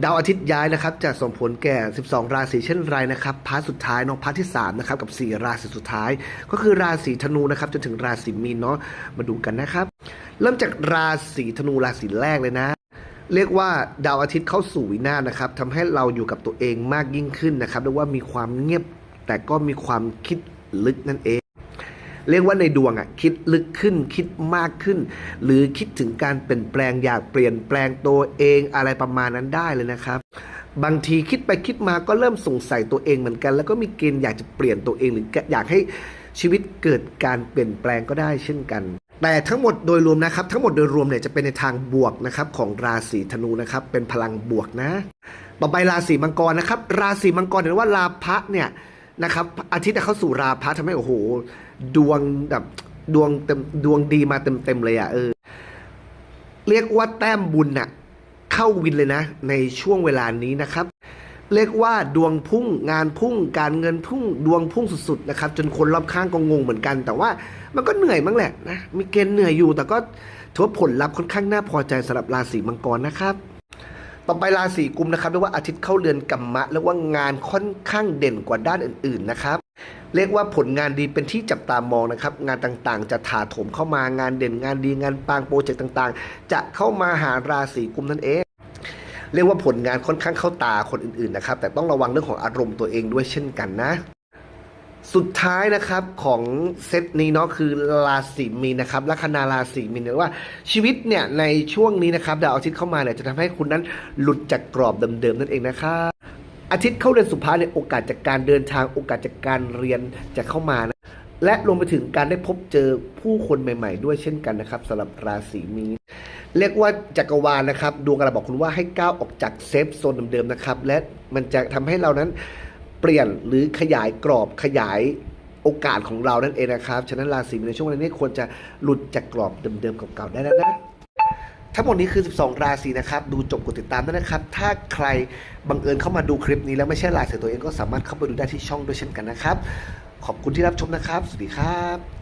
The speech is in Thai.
ดาวอาทิตย์ย้ายนะครับจะส่งผลแก่ 12 ราศีเช่นไรนะครับพาร์ทสุดท้ายเนาะพาร์ทที่3นะครับกับ 4 ราศีสุดท้าย ก็คือราศีธนูนะครับจนถึงราศีมีนเนาะมาดูกันนะครับ เริ่มจากราศีธนูราศีแรกเลยนะ เรียกว่าดาวอาทิตย์เข้าสู่วินาศนะครับทำให้เราอยู่กับตัวเองมากยิ่งขึ้นนะครับเรียกว่ามีความเงียบแต่ก็มีความคิดลึกนั่นเอง เรียกว่าในดวงอะคิดลึกขึ้นคิดมากขึ้น หรือคิดถึงการเปลี่ยนแปลงอยากเปลี่ยนแปลงตัวเองอะไรประมาณนั้นได้เลยนะครับ บางทีคิดไปคิดมาก็เริ่มสงสัยตัวเองเหมือนกัน แล้วก็มีเกณฑ์อยากจะเปลี่ยนตัวเองหรืออยากให้ชีวิตเกิดการเปลี่ยนแปลงก็ได้เช่นกันแต่ทั้งหมดโดยรวมนะครับ ทั้งหมดโดยรวมเนี่ยจะเป็นในทางบวกนะครับของราศีธนูนะครับเป็นพลังบวกนะ ต่อไปราศีมังกรนะครับ ราศีมังกรเห็นว่าราพะเนี่ย นะครับ อาทิตย์เข้าสู่ราพะทำให้โอ้โห ดวงแบบดวงเต็มดวงดีมาเต็มเต็มเลยอะ่ะเออ เรียกว่าแต้มบุญน่ะ เข้าวินเลยนะ ในช่วงเวลานี้นะครับ เรียกว่าดวงพุ่งงานพุ่งการเงินพุ่งดวงพุ่งสุดๆนะครับ จนคนรอบข้างก็งงเหมือนกัน แต่ว่ามันก็เหนื่อยมั้งแหละนะมีเกณฑ์เหนื่อยอยู่ แต่ก็ถือว่าผลลัพธ์ค่อนข้างน่าพอใจสำหรับราศีมังกรนะครับ ต่อไปราศีกุมนะครับเรียกว่าอาทิตย์เข้าเรือนกัมมะเรียกว่างานค่อนข้างเด่นกว่าด้านอื่นๆนะครับเรียกว่าผลงานดีเป็นที่จับตามองนะครับ งานต่างๆ จะถาโถมเข้ามางานเด่นงานดีงานปังโปรเจกต์ต่างๆ จะเข้ามาหาราศีกุมนั่นเองเรียกว่าผลงานค่อนข้างเข้าตาคนอื่นๆนะครับแต่ต้องระวังเรื่องของอารมณ์ตัวเองด้วยเช่นกันนะ สุดท้ายนะครับของเซตนี้เนาะคือราศีมีนนะครับลัคนาราศีมีนเนี่ยว่าชีวิตเนี่ยในช่วงนี้นะครับดาวอาทิตย์เข้ามาเนี่ยจะทำให้คุณนั้นหลุดจากกรอบเดิมๆนั่นเองนะครับอาทิตย์เข้าเดือนสุภาเนี่ยโอกาสจากการเดินทางโอกาสจากการเรียนจะเข้ามานะและรวมไปถึงการได้พบเจอผู้คนใหม่ ๆ ด้วยเช่นกันนะครับสำหรับราศีมีนเรียกว่าจักรวาลนะครับดวงกระบอกคุณว่าให้ก้าวออกจากเซฟโซนเดิมๆนะครับและมันจะทำให้เรานั้น เปลี่ยนหรือขยายกรอบขยายโอกาสของเรานั่นเองนะครับ ฉะนั้นราศีมีนในช่วงนี้ควรจะหลุดจากกรอบเดิมๆเก่าๆได้แล้วนะทั้งหมดนี้คือ 12 ราศีนะครับ ดูจบกดติดตามด้วยนะครับ ถ้าใครบังเอิญเข้ามาดูคลิปนี้แล้วไม่ใช่ราศีตัวเองก็สามารถเข้าไปดูได้ที่ช่องด้วยเช่นกันนะครับ ขอบคุณที่รับชมนะครับ สวัสดีครับ